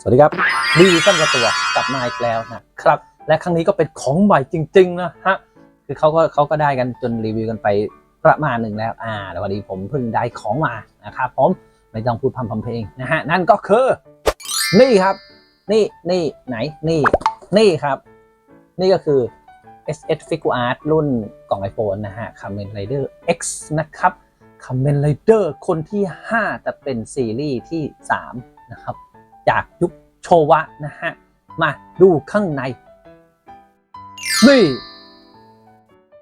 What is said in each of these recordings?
สวัสดีครับดีสั้นกระตัวกลับมาอีกแล้วนะครับ และครั้งนี้ก็เป็นของใหม่จริง ๆ นะฮะคือเขาก็เขาก็ได้กันจนรีวิวกันไปประมาณหนึ่งแล้วอ่าแล้ววันนี้ผมเพิ่งได้ของมานะครับผมไม่ต้องพูดพำพำเพลงนะฮะนั่นก็คือ นี่ครับ นี่นี่ไหนนี่ นี่ครับ นี่ก็คือ SS Figure Art รุ่นกล่อง iPhone นะฮะ Kamen Rider X นะครับ Kamen Rider คนที่ 5 จะเป็นซีรีส์ที่ 3 นะครับ จากยุคโชวะนะฮะ มาดูข้างใน นี่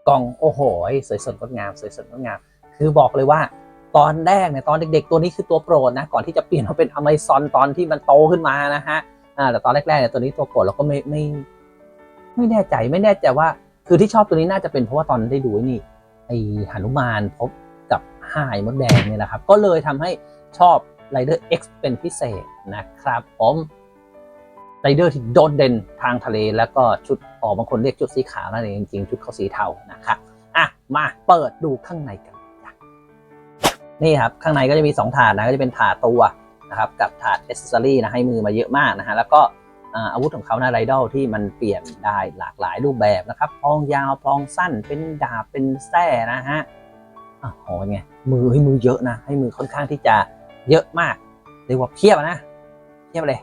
กล่องโอ้โหสวยสดงดงามสวยสดงดงาม คือบอกเลยว่าตอนแรกเนี่ยตอนเด็กๆ ตัวนี้คือตัวโปรดนะก่อนที่จะเปลี่ยนมาเป็นอเมซอนตอนที่มันโตขึ้นมานะฮะแต่ตอนแรกๆเนี่ยตัวนี้ตัวโปรดเราก็ไม่ไม่ไม่แน่ใจไม่แน่ใจว่า คือที่ชอบตัวนี้น่าจะเป็นเพราะว่าตอนได้ดูนี่ไอหนุมานพบกับห้ายมดแดงเนี่ยนะครับ ก็เลยทำให้ชอบ Rider X เป็นพิเศษนะครับผมไรเดอร์ที่โดดเด่นทางทะเล แล้วก็ชุดออกบางคนเรียกชุดสีขาวนั่นเองจริงๆชุดเขาสีเทานะครับอะมาเปิดดูข้างในกันนี่ครับข้างในก็จะมี 2 ถาดนะก็จะเป็นถาดตัวนะครับกับถาดอ c เซอรี่นะให้มือมาเยอะมากนะฮะแล้วก็อาวุธของเขานะไรดอลที่มันเปลี่ยนได้หลากหลายรูปแบบนะครับพองยาวพองสั้นเป็นดาบเป็นแส้นะฮะอ้าวโหเป็นไงมือให้มือเยอะนะให้มือค่อนข้างที่จะ เยอะมากเรียกว่าเพียบนะเพียบเลย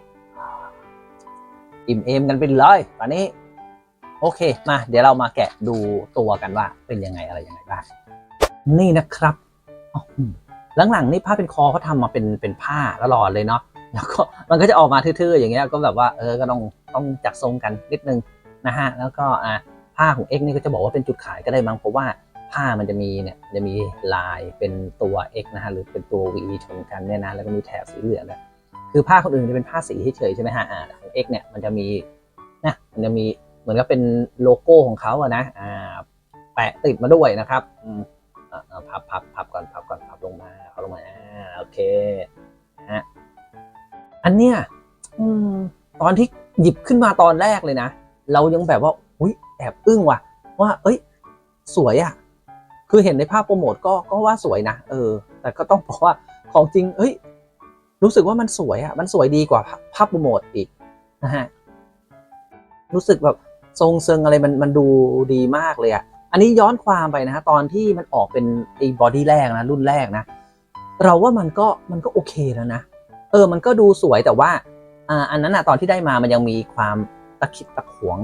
อิ่มเอมกันไปเลยตอนนี้ โอเคมาเดี๋ยวเรามาแกะดูตัวกันว่าเป็นยังไงอะไรยังไงบ้างนี่นะครับหลังๆนี่ผ้าเป็นคอเขาทำมาเป็นเป็นผ้าตลอดเลยเนาะแล้วก็มันก็จะออกมาทื่อๆอย่างเงี้ยก็แบบว่าเออก็ต้องต้องจัดทรงกันนิดนึงนะฮะแล้วก็อ่าผ้าของ X นี่ก็จะบอกว่าเป็นจุดขายก็ได้มั้งเพราะว่า ผ้ามันจะมีเนี่ยจะมีลายเป็นตัว X นะฮะหรือเป็นตัว V ชนกันเนี่ยนะแล้วก็มีแถบสีเหลืองเนี่ยคือผ้าคนอื่นจะเป็นผ้าสีเฉยใช่ไหมฮะอ่าของ X เนี่ยมันจะมีนะมันจะมีเหมือนกับเป็นโลโก้ของเขาอะนะอ่าแปะติดมาด้วยนะครับอพับพับพับก่อนพับก่อนพับลงมาพับลงมาโอเคฮะอันเนี้ยตอนที่หยิบขึ้นมาตอนแรกเลยนะ เรายังแบบว่าอุ้ยแอบอึ้งว่ะ ว่า เอ้ย สวยอะ คือเห็นในภาพโปรโมทก็ก็ว่าสวยนะเออ แต่ก็ต้องบอกว่าของจริงเอ้ยรู้สึกว่ามันสวยอะมันสวยดีกว่าภาพโปรโมทอีกนะฮะรู้สึกแบบทรงเซิงอะไรมันมันดูดีมากเลยอะอันนี้ย้อนความไปนะฮะตอนที่มันออกเป็นไอ้บอดี้แรกนะรุ่นแรกนะ เราว่ามันก็มันก็โอเคแล้วนะเออมันก็ดูสวยแต่ว่าอ่าอันนั้นอะตอนที่ได้มามันยังมีความตะขิดตะขวง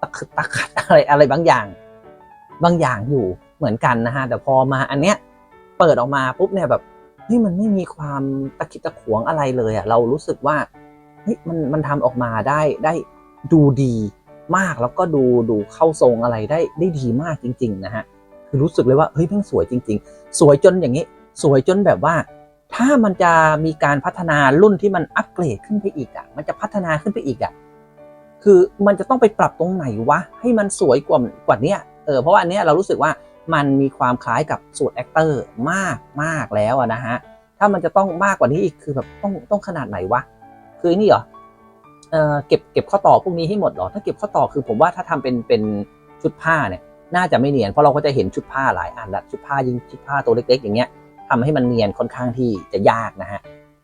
ตะขึดตะขัดอะไรอะไรบางอย่าง บางอย่างอยู่ เหมือนกันนะฮะแต่พอมาอันเนี้ยเปิดออกมาปุ๊บเนี่ยแบบเฮ้ยมันไม่มีความตะคิดตะขวงอะไรเลยอะ่ะเรารู้สึกว่าเฮ้ยมันมันทำออกมาได้ได้ดูดีมากแล้วก็ดูดูเข้าทรงอะไรได้ได้ดีมากจริง ๆ นะฮะคือรู้สึกเลยว่าเฮ้ยมันสวยจริง ๆ สวยจนอย่างนี้ สวยจนแบบว่า ถ้ามันจะมีการพัฒนารุ่นที่มันอัปเกรดขึ้นไปอีกอะ่ะ มันจะพัฒนาขึ้นไปอีกอะ่ะคือมันจะต้องไปปรับตรงไหนวะให้มันสวยกว่ากว่านี้เออเพราะว่าอันเนี้ยเรารู้สึกว่า มันมีความคล้ายกับสูตรแอคเตอร์มากมากแล้วนะฮะ ถ้ามันจะต้องมากกว่านี้อีกคือแบบต้องต้องขนาดไหนวะ คือนี่เหรอเอ่อเก็บเก็บข้อต่อพวกนี้ให้หมดหรอ ถ้าเก็บข้อต่อคือผมว่าถ้าทำเป็นเป็นชุดผ้าเนี่ย น่าจะไม่เนียน เพราะเราก็จะเห็นชุดผ้าหลายอันละชุดผ้ายิงชุดผ้าตัวเล็ก ๆ อย่างเงี้ยทำให้มันเนียนค่อนข้างที่จะยากนะฮะ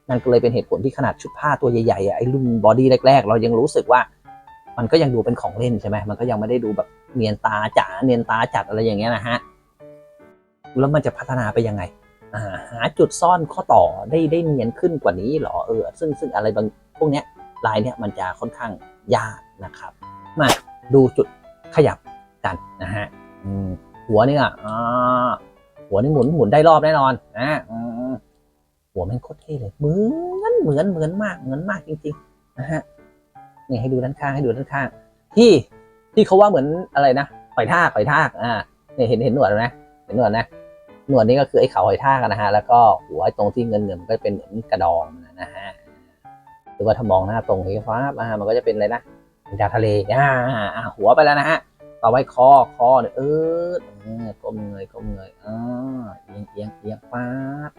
นั่นก็เลยเป็นเหตุผลที่ขนาดชุดผ้าตัวใหญ่ๆอะไอ้รุ่นบอดี้แรก ๆ เรายังรู้สึกว่า มันก็ยังดูเป็นของเล่นใช่ไหมมันก็ยังไม่ได้ดูแบบเนียนตาจ๋าเนียนตาจัดอะไรอย่างเงี้ยนะฮะ แล้วมันจะพัฒนาไปยังไงหาจุดซ่อนข้อต่อได้ได้เนียนขึ้นกว่านี้เหรอเออซึ่งซึ่งอะไรบางพวกเนี้ยลายเนี้ยมันจะค่อนข้างยากนะครับ มาดูจุดขยับกันนะฮะหัวนี่อะหัวนี่หมุนหมุนได้รอบแน่นอนนะหัวม่งโคตรเท่เลยเหมือนเหมือนเหมือนมากเหมือนมากจริงๆนะฮะนี่ให้ดูด้านข้างให้ดูด้านข้าง ที่ที่เขาว่าเหมือนอะไรนะหอยทากหอยทากอ่าเนี่ยเห็นเห็นหนวดแล้วนะเห็นหนวดนะ หนวดนี่ก็คือไอ้เขาหอยทากนะฮะแล้วก็หัวไอ้ตรงที่เงินเงินมันก็เป็นเหมือนกระดองนะฮะหรือว่าถ้ามองหน้าตรงนี้ฟ้าบอ่ามันก็จะเป็นอะไรนะเป็นดาวทะเลอ่าอ่าหัวไปแล้วนะฮะต่อไปคอคอเนี่ยเออเออก้มเงยก้มเงยอ่าเอียงเอียงเอียงปาด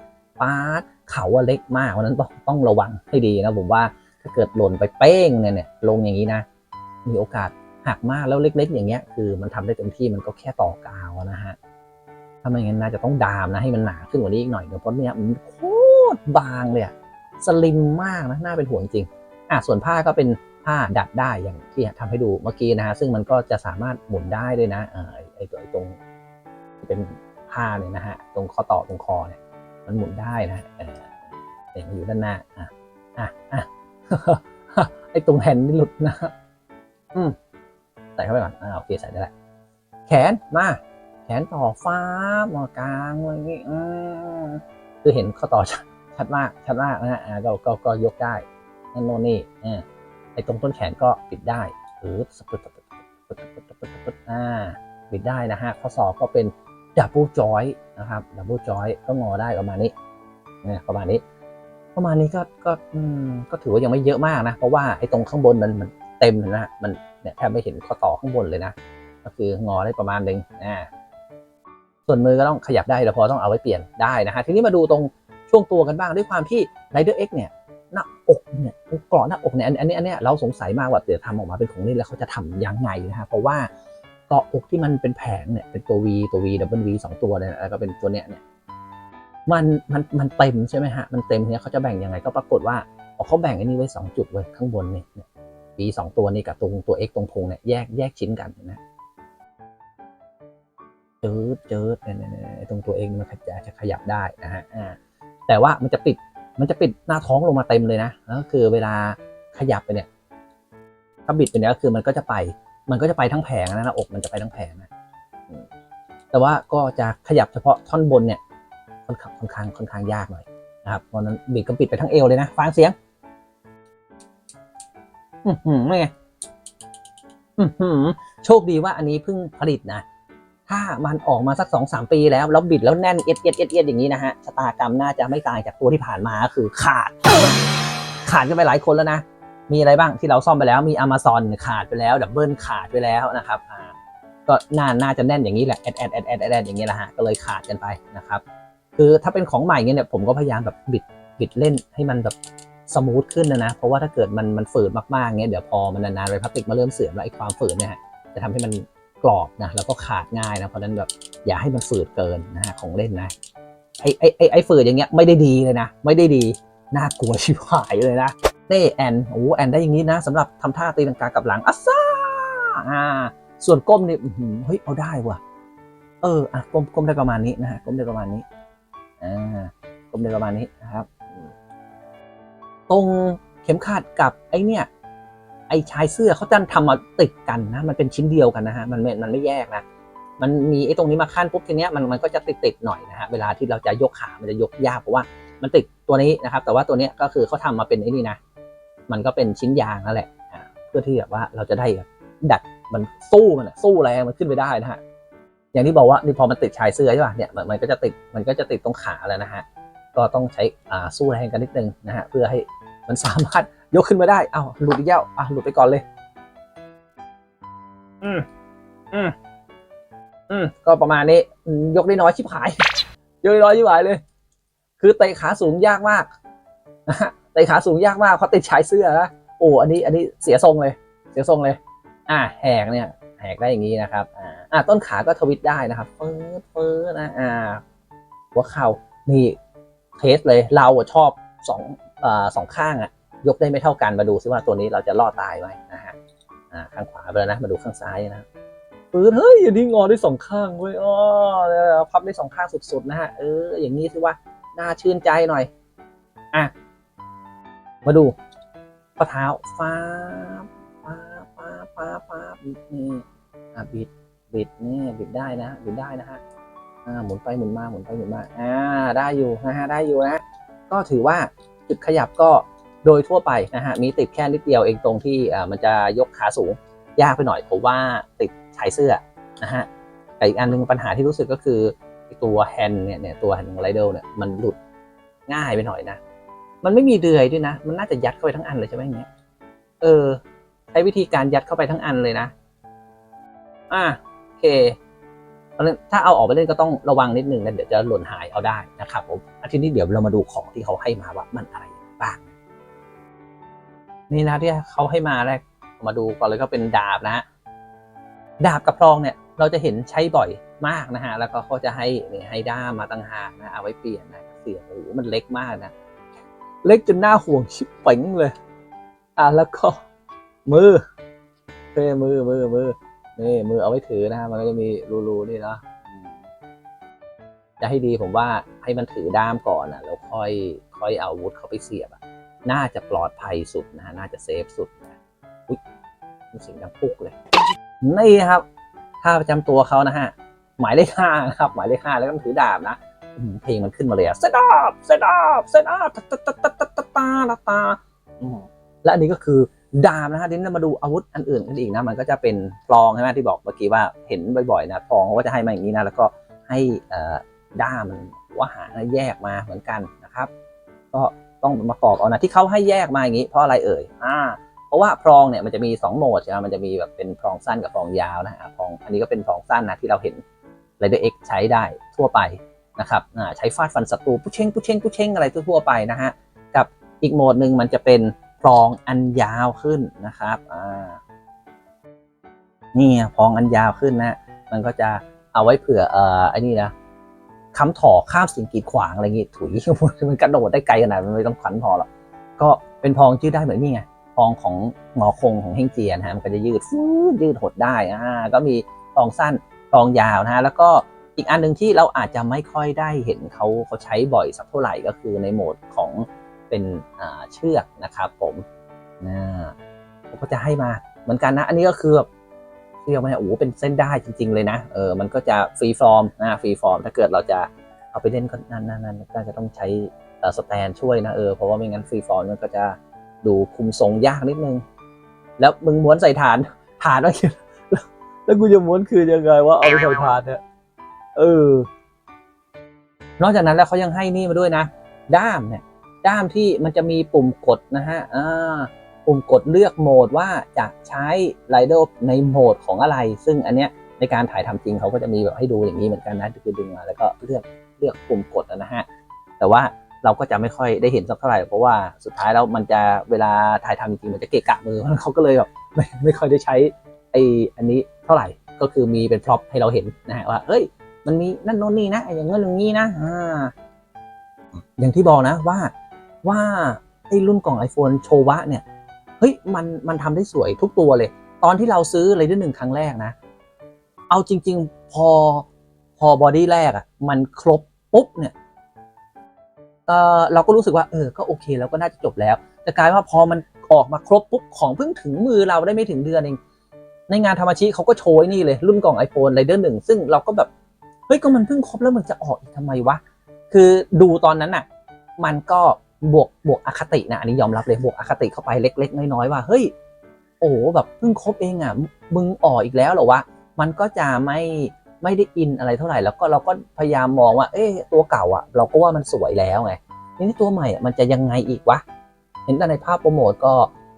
ปาดเขาว่าเล็กมากเพราะนั้นต้องต้องระวังให้ดีนะผมว่าถ้าเกิดหล่นไปเป้งเนี่ยเนี่ยลงอย่างนี้นะ มีโอกาสหักมากแล้วเล็ก ๆ อย่างเงี้ยคือมันทำได้เต็มที่มันก็แค่ต่อกาวนะ ถ้าไม่งั้นน่าจะต้องดามนะให้มันหนาขึ้นกว่านี้อีกหน่อยเดี๋ยวเพราะเนี้ยมันโคตรบางเลยอะสลิมมากนะน่าเป็นห่วงจริงอะส่วนผ้าก็เป็นผ้าดัดได้อย่างที่ทำให้ดูเมื่อกี้นะฮะซึ่งมันก็จะสามารถหมุนได้ด้วยนะเออไอ้ตัวตรงเป็นผ้าเนี่ยนะฮะตรงข้อต่อตรงคอเนี่ย มันหมุนได้นะเออเนี่ยมันอยู่ด้านหน้าอะอะอะไอ้ตรงแผ่นนี่หลุดนะอืมใส่เข้าไปก่อนอ่าโอเคใส่ได้แล้วแขนมา นต่อฟ้ามากลางอะไรอย่างงี้อืมคือเห็นข้อต่อชัดชัดมากชัดมากนะฮะอ่าก็ก็ก็ยกได้นั่นโน่นนี่เออไอ้ตรงต้นแขนก็ปิดได้หรือสปึดสปึดสปึดสปึดอ่าปิดได้นะฮะข้อศอกก็เป็นดับเบิลจอยนะครับดับเบิลจอยก็งอได้ประมาณนี้นี่ประมาณนี้ ประมาณนี้ก็ก็ก็ถือว่ายังไม่เยอะมากนะ เพราะว่าไอ้ตรงข้างบนมันมันเต็มนะฮะมันเนี่ยแทบไม่เห็นข้อต่อข้างบนเลยนะ ก็คืองอได้ประมาณหนึงอ่า ส่วนมือก็ต้องขยับได้แต่พอต้องเอาไว้เปลี่ยนได้นะฮะทีนี้มาดูตรงช่วงตัวกันบ้างด้วยความที่ Rider X เนี่ยหน้าอกเนี่ยตรงเกราะหน้าอกเนี่ยอันอันนี้อันเนี้ยเราสงสัยมากว่าเดี๋ยวทำออกมาเป็นของเล่นแล้วเขาจะทำยังไงนะฮะเพราะว่าเกาะอกที่มันเป็นแผงเนี่ยเป็นตัว V ตัว V W V สองตัวเนี่ยแล้วก็เป็นตัวเนี้ยเนี่ยมันมันมันเต็มใช่ไหมฮะมันเต็มเนี่ยเขาจะแบ่งยังไงก็ปรากฏว่าเขาแบ่งอันนี้ไว้สองจุดไว้ข้างบนเนี่ยเนี่ยปีสองตัวนี้กับตรงตัว x ตรงพุงเนี่ยแยกแยกชิ้นกันนะ เจิดเจิดเนี่ยตรงตัว x มันขยับจะขยับได้นะฮะแต่ว่ามันจะปิดมันจะปิดหน้าท้องลงมาเต็มเลยนะแล้วก็คือเวลาขยับไปเนี่ยถ้าบิดไปเนี่ยก็คือมันก็จะไป มันก็จะไปทั้งแผงนะหน้าอกมันจะไปทั้งแผงนะแต่ว่าก็จะขยับเฉพาะท่อนบนเนี่ยค่อนข้างค่อนข้างค่อนข้างยากหน่อยนะครับเพราะฉะนั้นบิดก็ปิดไปทั้งเอวเลยนะฟังเสียง อือหือไงอือหือโชคดีว่าอันนี้เพิ่งผลิตนะ ถ้ามันออกมาสักสองสามปีแล้วแล้วบิดแล้วแน่นเอียดเอียดเอียดเอียดอย่างนี้นะฮะชะตากรรมน่าจะไม่ตางจากตัวที่ผ่านมาคือขาด ขาดกันไปหลายคนแล้วนะ มีอะไรบ้างที่เราซ่อมไปแล้วมี Amazon ขาดไปแล้วดับเบิลขาดไปแล้วนะครับอ่าก็น่าน่าจะแน่นอย่างนี้แหละแอดแอดแอดแอดแอดอย่างนี้แหละฮะก็เลยขาดกันไปนะครับ คือถ้าเป็นของใหม่เงี้ยเนี่ยผมก็พยายามแบบบิดบิดเล่นให้มันแบบสมูทขึ้นนะนะ เพราะว่าถ้าเกิดมันมันฝืดมากๆเงี้ยเดี๋ยวพอมันนานๆไปพลาสติกมาเริ่มเสื่อมแล้วไอ้ความฝืดเนี่ยฮะจะทำให้มัน กรอบนะแล้วก็ขาดง่ายนะเพราะนั้นแบบอย่าให้มันฝืดเกินนะฮะของเล่นนะไอ้ไอ้ไอ้ไอ้ฝืดอย่างเงี้ยไม่ได้ดีเลยนะ ไม่ได้ดีน่ากลัวชิบหายเลยนะนี่แอนโอ้แอนได้อย่างนี้นะสำหรับทำท่าตีลังกากับหลังอัสซ่าอ่าส่วนก้มเนี่ยเฮ้ยเอาได้ว่ะ เอออะก้มก้มได้ประมาณนี้นะฮะก้มได้ประมาณนี้อ่ากลมเดินประมาณนี้นะครับ ตรงเข็มขัดกับไอ้เนี่ย อชายเสื้อเขาจะทำมาติดกันนะ มันเป็นชิ้นเดียวกันนะฮะมันไม่มันไม่แยกนะมันมีไอตรงนี้มาขั้นปุ๊บทีเนี้ยมันมันก็จะติดติดๆหน่อยนะฮะเวลาที่เราจะยกขามันจะยกยากเพราะว่ามันติดตัวนี้นะครับ แต่ว่าตัวเนี้ยก็คือเขาทำมาเป็นไอ้นี่นะมันก็เป็นชิ้นยางนั่นแหละเพื่อที่แบบว่าเราจะได้ดัดมันสู้มันสู้แรงมันขึ้นไปได้นะฮะอย่างที่บอกว่านี่พอมันติดชายเสื้อใช่ป่ะเนี่ยมันมันก็จะติดมันก็จะติดตรงขาแล้วนะฮะก็ต้องใช้อ่าสู้แรงกันนิดนึงนะฮะเพื่อให้มันสามารถ ยกขึ้นมาได้อ้าวหลุดอีกแล้วอะหลุดไปก่อนเลย อืมอืมอืมก็ประมาณนี้อืมยกได้น้อยชิบหาย ยกได้น้อยชิบหายเลย คือเตะขาสูงยากมากนะฮะเตะขาสูงยากมากเพราะติดชายเสื้อนะโอ้อันนี้ อันนี้เสียทรงเลย เสียทรงเลย อ่าแหกเนี่ยแหกได้อย่างนี้นะครับ อ่าอ่าต้นขาก็ทวิตได้นะครับเฟิร์สเฟิร์สนะอ่าหัวเข่านี่เทสเลยเราอะชอบสองอ่าสองข้างอะ ยกได้ไม่เท่ากันมาดูซิว่าตัวนี้เราจะรอดตายไหมนะฮะอ่าข้างขวาไปแล้วนะมาดูข้างซ้ายนะปืนเฮ้ยอันนี้งอได้สองข้างเว้ยอ๋อพับได้สองข้างสุดๆนะฮะเอออย่างนี้สิว่าน่าชื่นใจหน่อยอะมาดูข้อเท้าฟ้าฟ้าฟ้าฟ้าบฟ้าบนี่อะบิดบิดนี่บิดได้นะบิดได้นะฮะอ่าหมุนไปหมุนมาหมุนไปหมุนมาอ่าได้อยู่นะฮะได้อยู่นะก็ถือว่าจุดขยับก็ โดยทั่วไปนะฮะมีติดแค่นิดเดียวเองตรงที่มันจะยกขาสูงยากไปหน่อยเพราะว่าติดชายเสื้อนะฮะแต่อีกอันหนึงปัญหาที่รู้สึกก็คือตัวแฮนด์เนี่ยเนี่ยตัวแฮนด์ไรเดลเนี่ยมันหลุดง่ายไปหน่อยนะ มันไม่มีเดือยด้วยนะ มันน่าจะยัดเข้าไปทั้งอันเลยใช่ไหมเนี้ยเออใช้วิธีการยัดเข้าไปทั้งอันเลยนะอะโอเคถ้าเอาออกไปเล่นก็ต้องระวังนิดนึงนะเดี๋ยวจะหล่นหายเอาได้นะครับผมอาทีนี้เดี๋ยวเรามาดูของที่เขาให้มาว่ามันอะไรบ้าง นี่นะที่เขาให้มาแรกมาดูก่อนเลยก็เป็นดาบนะฮะดาบกับพลองเนี่ยเราจะเห็นใช้บ่อยมากนะฮะแล้วก็เขาจะให้เนี่ยให้ด้ามมาตั้งหากนะเอาไว้เปลี่ยนนะเสียงโอ้โหมันเล็กมากนะเล็กจนหน้าห่วงชิบเป๋งเลย อะแล้วก็มือเท่มือมือมือนี่มือเอาไว้ถือนะฮะมันก็จะมีรูๆนี่เนาะจะให้ดีผมว่าให้มันถือด้ามก่อนอะแล้วค่อยค่อยเอาอาวุธเข้าไปเสียบอะ น่าจะปลอดภัยสุดนะฮะน่าจะเซฟสุดนะอุ้ยมีเสิ่งดังปุ๊กเลย นี่ครับท่าประจำตัวเขานะฮะ หมายเลขห้านะครับ หมายเลขห้าแล้วก็ถือดาบนะเพลงมันขึ้นมาเลยอะเซตอัพเซตอัพเซตอัตาตาตาตาตาตาตาและอันนี้ก็คือดาบนะฮะทีนี้มาดูอาวุธอันอื่นกันอีกนะ มันก็จะเป็นฟองใช่ไหมที่บอกเมื่อกี้ว่าเห็นบ่อยๆนะฟองเขาก็จะให้มาอย่างนี้นะ แล้วก็ให้ด้ามันว่าหางแยกมาเหมือนกันนะครับ ก็ ต้องประกอบเอานะที่เขาให้แยกมาอย่างนี้เพราะอะไรเอ่ยอ่าเพราะว่าพรองเนี่ยมันจะมี 2โหมดใช่ไหมมันจะมีแบบเป็นพรองสั้นกับพรองยาวนะฮะพรองอันนี้ก็เป็นพรองสั้นนะที่เราเห็น r รเดอร์เอ็กใช้ได้ทั่วไปนะครับอ่าใช้ฟาดฟันศัตรูผู้เช่งผู้เช่งผู้เช่งอะไรทั่วไปนะฮะกับอีกโหมดหนึ่งมันจะเป็นพรองอันยาวขึ้นนะครับอ่านี่พรองอันยาวขึ้นนะมันก็จะเอาไว้เผื่อเอ่อไอ้นี่นะ ค้ำถอข้ามสิ่งกีดขวางอะไรอย่างงี้ถุยมันกระโดดได้ไกลขนาดนั้นไม่ต้องขวัญพอหรอกก็เป็นพองยืดได้เหมือนนี่ไงพองของงอคงของเฮงเจียนะฮะมันก็จะยืดฟูดยืดหดได้อ่าก็มีพองสั้นพองยาวนะฮะแล้วก็อีกอันหนึ่งที่เราอาจจะไม่ค่อยได้เห็นเขาเขาใช้บ่อยสักเท่าไหร่ก็คือในโหมดของเป็นอ่าเชือกนะครับผมนะเขาก็จะให้มาเหมือนกันนะ อันนี้ก็คือแบบ เรียกว่าโอ้โหเป็นเส้นได้จริง ๆ เลยนะเออมันก็จะฟรีฟอร์มนะฟรีฟอร์มถ้าเกิดเราจะเอาไปเล่นก็นั่นนั่นนั่นก็จะต้องใช้สแตนช่วยนะเออเพราะว่าไม่งั้นฟรีฟอร์มมันก็จะดูคุมทรงยากนิดนึง แล้วมึงม้วนใส่ฐานฐานว่าแล้วแล้วกูจะม้วนคืนยังไงว่าเอาไปใส่ฐานเนี่ยเออนอกจากนั้นแล้วเขายังให้นี่มาด้วยนะ ด้ามเนี่ย ด้ามที่มันจะมีปุ่มกดนะฮะอ่า ปุ่มกดเลือกโหมดว่าจะใช้ไรเดอร์ในโหมดของอะไร ซึ่งอันเนี้ยในการถ่ายทำจริงเขาก็จะมีแบบให้ดูอย่างนี้เหมือนกันนะคือดึงมาแล้วก็เลือกเลือกปุ่มกดนะฮะแต่ว่าเราก็จะไม่ค่อยได้เห็นสักเท่าไหร่เพราะว่าสุดท้ายแล้วมันจะเวลาถ่ายทำจริงมันจะเกะกะมือเขาก็เลยแบบไม่ไม่ค่อยได้ใช้ไออันนี้เท่าไหร่ก็คือมีเป็นพร็อพให้เราเห็นนะฮะว่าเอ้ย มันมีนั่นโน่นนี่นะอย่างนั้นอย่างนี้นะอ่าอย่างที่บอกนะว่าว่าไอ้รุ่นกล่อง iPhone โชวะเนี่ย ฮ้ยมันมันทำได้สวยทุกตัวเลย ตอนที่เราซื้อเลยด้วยหนึ่งครั้งแรกนะ เอาจริง ๆ พอพอบอดี้แรกอะ่ะ มันครบปุ๊บเนี่ยเออเราก็รู้สึกว่าเออก็โอเคแล้วก็น่าจะจบแล้ว แต่กลายว่าพอมันออกมาครบปุ๊บของเพิ่งถึงมือเราได้ไม่ถึงเดือนเองในงานธรรมชิเขาก็โชว์นี่เลย รุ่นกล่อง iPhone r a d e r 1ซึ่งเราก็แบบ เฮ้ย ก็มันเพิ่งครบแล้วมันจะออกอีกทำไมวะ คือดูตอนนั้นน่ะ มันก็ บวกบวกอคตินะอันนี้ยอมรับเลยบวกอคติเข้าไปเล็ก ๆ น้อยๆว่าเฮ้ยโอ้แบบเพิ่งครบเองอะมึงอ่ออีกแล้วเหรอวะมันก็จะไม่ไม่ได้อินอะไรเท่าไหร่แล้วก็เราก็พยายามมองว่า เอ๊ะตัวเก่าอะ เราก็ว่ามันสวยแล้วไงนี่ตัวใหม่อะมันจะยังไงอีกวะเห็นแต่ในภาพโปรโมทก็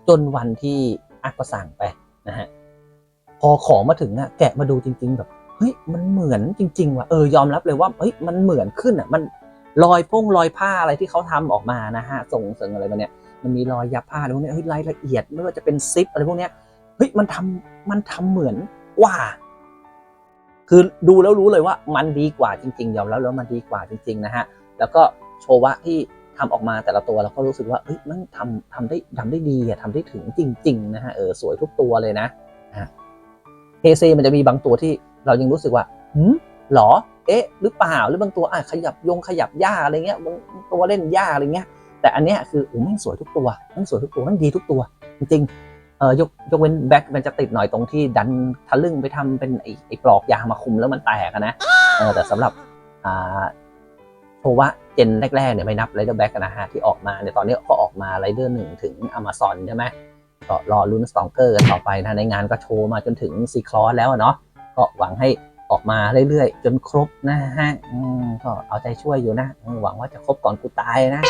จนวันที่อักก็สั่งไปนะฮะพอของมาถึงอะแกะมาดูจริง ๆ แบบเฮ้ยมันเหมือนจริงๆว่ะเออยอมรับเลยว่าเฮ้ยมันเหมือนขึ้นอะมัน รอยป้งรอยผ้าอะไรที่เขาทำออกมานะฮะส่งเสริงอะไรมาเนี่ยมันมีรอยยับผ้าอะไรพวกเนี้ยเฮ้ยรายละเอียดไม่ว่าจะเป็นซิปอะไรพวกเนี้ยเฮ้ยมันทำมันทำเหมือนกว่า คือดูแล้วรู้เลยว่ามันดีกว่าจริงๆยอมรับแล้วมันดีกว่าจริง ๆ นะฮะแล้วก็โชวะที่ทำออกมาแต่ละตัวเราก็รู้สึกว่าเฮ้ยมันทำทำได้ทำได้ดีอะทำได้ถึงจริง ๆ นะฮะเออสวยทุกตัวเลยนะฮะเฮเซมันจะมีบางตัวที่เรายังรู้สึกว่าหืมหรอ เอ๊ะหรือเปล่าหรือบางตัวอะขยับยงขยับหญ้าอะไรเงี้ยบางตัวเล่นหญ้าอะไรเงี้ย แต่อันเนี้ยคือโอ้ม่งสวยทุกตัวม่งสวยทุกตัวม่งดีทุกตัว จริงๆเออยกยกเว้นแบ็คมันจะติดหน่อยตรงที่ดันทะลึ่งไปทำเป็นไอ้ไอ้ปลอกยางมาคุมแล้วมันแตกนะเออแต่สำหรับอ่าโชว่าเจนแรกๆเนี่ยไม่นับไรเดอร์แบ็กนะฮะที่ออกมาเนี่ยตอนนี้ก็ออกมาไรเดอร์หนึ่งถึง Amazon ใช่ไหมก็รอลุ้นสตองเกอร์กันต่อไปนะในงานก็โชว์มาจนถึงซีคลอสแล้วเนาะก็หวังให้ ออกมาเรื่อยๆ จนครบนะฮะก็เอาใจช่วยอยู่นะหวังว่าจะครบก่อนกูตายนะ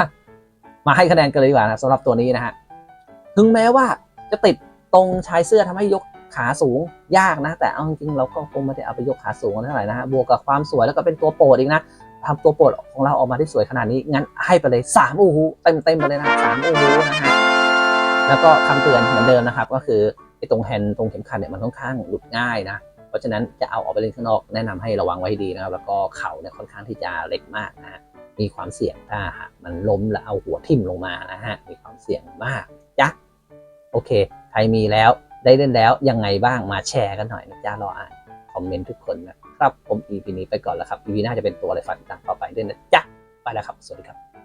ะมาให้คะแนนกันเลยดีกว่านะสำหรับตัวนี้นะฮะถึงแม้ว่าจะติดตรงชายเสื้อทำให้ยกขาสูงยากนะ แต่เอาจริงๆเราก็คงไม่ได้เอาไปยกขาสูงเท่าไหร่นะฮะบวกกับความสวยแล้วก็เป็นตัวโปรดอีกนะทำตัวโปรดของเราออกมาได้สวยขนาดนี้งั้นให้ไปเลยสามอูฮูเต็มเต็มๆไปเลยนะสามอูฮูนะฮะแล้วก็คำเตือนเหมือนเดิมนะครับ ก็คือไอ้ตรงแฮนด์ตรงเข็มขัดเนี่ยมันค่อนข้างหลุดง่ายนะ เพราะฉะนั้นจะเอาออกไปเล่นข้างนอกแนะนำให้ระวังไว้ให้ดีนะครับ แล้วก็เข่าเนี่ยค่อนข้างที่จะเล็กมากนะฮะมีความเสี่ยงถ้าหากมันล้มแล้วเอาหัวทิ่มลงมานะฮะมีความเสี่ยงมากโอเค ใครมีแล้วได้เล่นแล้วยังไงบ้างมาแชร์กันหน่อยนะจ้ารออ่านคอมเมนต์ทุกคนนะครับผม EP นี้ไปก่อนแล้วครับ EP หน้าจะเป็นตัวอะไรฝากติดตามต่อไปด้วยนะจ๊ะไปแล้วครับ สวัสดีครับ